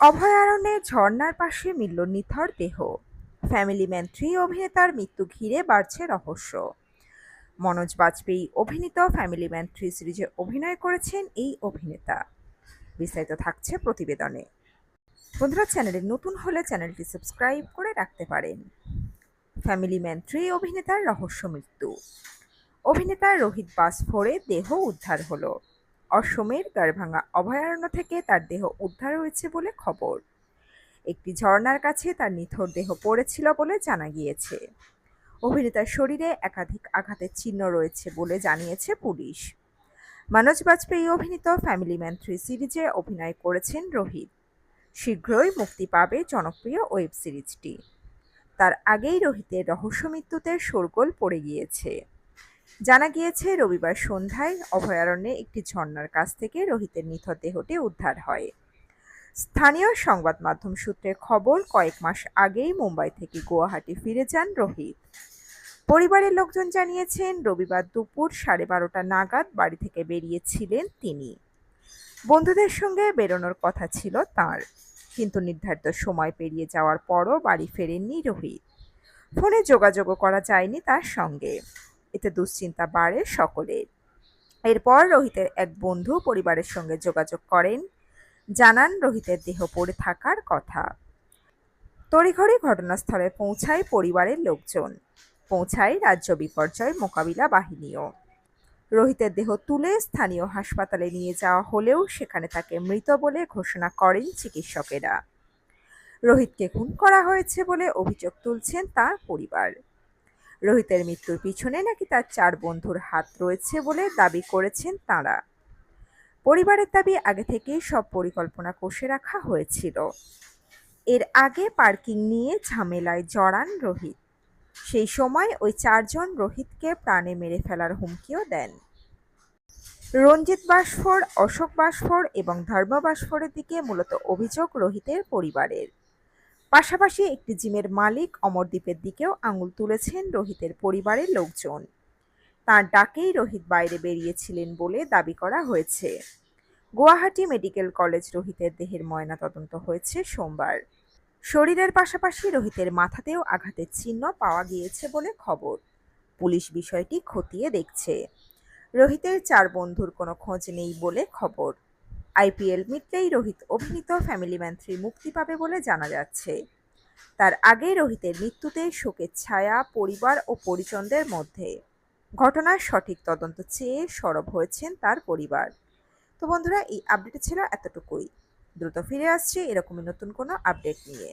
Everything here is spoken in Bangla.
অভয়ারণ্যে ঝর্ণার পাশে মিলল নিথর দেহ। ফ্যামিলি ম্যান থ্রি অভিনেতার মৃত্যু ঘিরে বাড়ছে রহস্য। মনোজ বাজপেয়ী অভিনীত ফ্যামিলি ম্যান থ্রি সিরিজে অভিনয় করেছেন এই অভিনেতা। বিস্তারিত থাকছে প্রতিবেদনে। বন্ধুরা, চ্যানেলে নতুন হলে চ্যানেলটি সাবস্ক্রাইব করে রাখতে পারেন। ফ্যামিলি ম্যান থ্রি অভিনেতার রহস্য মৃত্যু। অভিনেতা রোহিত বাস বাসফোরে দেহ উদ্ধার হলো। অসমের গারভাঙ্গা অভয়ারণ্য থেকে তার দেহ উদ্ধার হয়েছে বলে খবর। একটি ঝর্ণার কাছে তার নিথর দেহ পড়েছিল বলে জানা গিয়েছে। অভিনেতার শরীরে একাধিক আঘাতের চিহ্ন রয়েছে বলে জানিয়েছে পুলিশ। মনোজ বাজপেয়ী অভিনীত ফ্যামিলি ম্যান থ্রি সিরিজে অভিনয় করেছেন রোহিত। শীঘ্রই মুক্তি পাবে জনপ্রিয় ওয়েব সিরিজটি। তার আগেই রোহিতের রহস্য মৃত্যুতে শোরগোল পড়ে গিয়েছে। জানা গিয়েছে, রবিবার সন্ধ্যায় অভয়ারণ্যে একটি ঝর্ণার কাছ থেকে রোহিতের নিথর দেহটি উদ্ধার হয়। স্থানীয় সংবাদ মাধ্যম সূত্রে খবর, কয়েক মাস আগেই মুম্বাই থেকে গুয়াহাটি ফিরে যান রোহিত। পরিবারের লোকজন জানিয়েছেন, রবিবার দুপুর সাড়ে বারোটা নাগাদ বাড়ি থেকে বেরিয়েছিলেন তিনি। বন্ধুদের সঙ্গে বেরোনোর কথা ছিল তার, কিন্তু নির্ধারিত সময় পেরিয়ে যাওয়ার পরও বাড়ি ফেরেননি রোহিত। ফোনে যোগাযোগও করা যায়নি তার সঙ্গে। এতে দুশ্চিন্তা বাড়ে সকলের। এরপর রোহিতের এক বন্ধু পরিবারের সঙ্গে যোগাযোগ করেন। জানান রোহিতের দেহ পড়ে থাকার কথা। তড়িঘড়ি ঘটনাস্থলে পৌঁছায় পরিবারের লোকজন। পৌঁছায় রাজ্য বিপর্যয় মোকাবিলা বাহিনীও। রোহিতের দেহ তুলে স্থানীয় হাসপাতালে নিয়ে যাওয়া হলেও সেখানে তাকে মৃত বলে ঘোষণা করেন চিকিৎসকেরা। রোহিতকে খুন করা হয়েছে বলে অভিযোগ তুলছেন তার পরিবার। রোহিতের মৃত্যুর পিছনে নাকি তার চার বন্ধুর হাত রয়েছে বলে দাবি করেছেন তাঁরা। পরিবারের দাবি আগে থেকেই সব পরিকল্পনা কষে রাখা হয়েছিল। এর আগে পার্কিং নিয়ে ঝামেলায় জড়ান রোহিত। সেই সময় ওই চারজন রোহিতকে প্রাণে মেরে ফেলার হুমকিও দেন। রঞ্জিত বাসফোর, অশোক বাসফোর এবং ধর্ম বাসফোরের দিকে মূলত অভিযোগ রোহিতের পরিবারের। পাশাপাশি একটি জিমের মালিক অমরদ্বীপের দিকেও আঙুল তুলেছেন রোহিতের পরিবারের লোকজন। তার ডাকেই রোহিত বাইরে বেরিয়েছিলেন বলে দাবি করা হয়েছে। গুয়াহাটি মেডিকেল কলেজ রোহিতের দেহের ময়না তদন্ত হয়েছে সোমবার। শরীরের পাশাপাশি রোহিতের মাথাতেও আঘাতের চিহ্ন পাওয়া গিয়েছে বলে খবর। পুলিশ বিষয়টি খতিয়ে দেখছে। রোহিতের চার বন্ধুর কোনো খোঁজ নেই বলে খবর। আইপিএল মিটলেই রোহিত অভিনীত ফ্যামিলি ম্যান থ্রি মুক্তি পাবে বলে জানা যাচ্ছে। তার আগে রোহিতের মৃত্যুতে শোকের ছায়া পরিবার ও পরিজনদের মধ্যে। ঘটনার সঠিক তদন্ত চেয়ে সরব হয়েছেন তার পরিবার। তো বন্ধুরা, এই আপডেট ছিল এতটুকুই। দ্রুত ফিরে আসছে এরকমই নতুন কোনো আপডেট নিয়ে।